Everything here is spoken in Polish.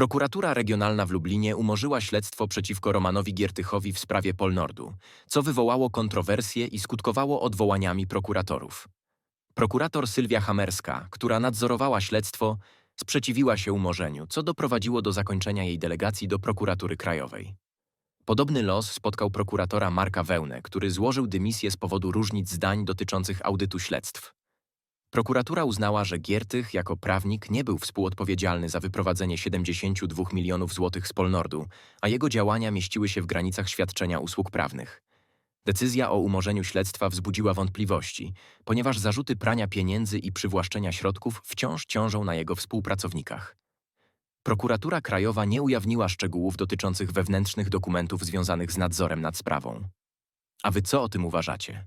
Prokuratura Regionalna w Lublinie umorzyła śledztwo przeciwko Romanowi Giertychowi w sprawie Polnordu, co wywołało kontrowersje i skutkowało odwołaniami prokuratorów. Prokurator Sylwia Hamerska, która nadzorowała śledztwo, sprzeciwiła się umorzeniu, co doprowadziło do zakończenia jej delegacji do prokuratury krajowej. Podobny los spotkał prokuratora Marka Wełnę, który złożył dymisję z powodu różnic zdań dotyczących audytu śledztw. Prokuratura uznała, że Giertych jako prawnik nie był współodpowiedzialny za wyprowadzenie 72 milionów złotych z Polnordu, a jego działania mieściły się w granicach świadczenia usług prawnych. Decyzja o umorzeniu śledztwa wzbudziła wątpliwości, ponieważ zarzuty prania pieniędzy i przywłaszczenia środków wciąż ciążą na jego współpracownikach. Prokuratura Krajowa nie ujawniła szczegółów dotyczących wewnętrznych dokumentów związanych z nadzorem nad sprawą. A wy co o tym uważacie?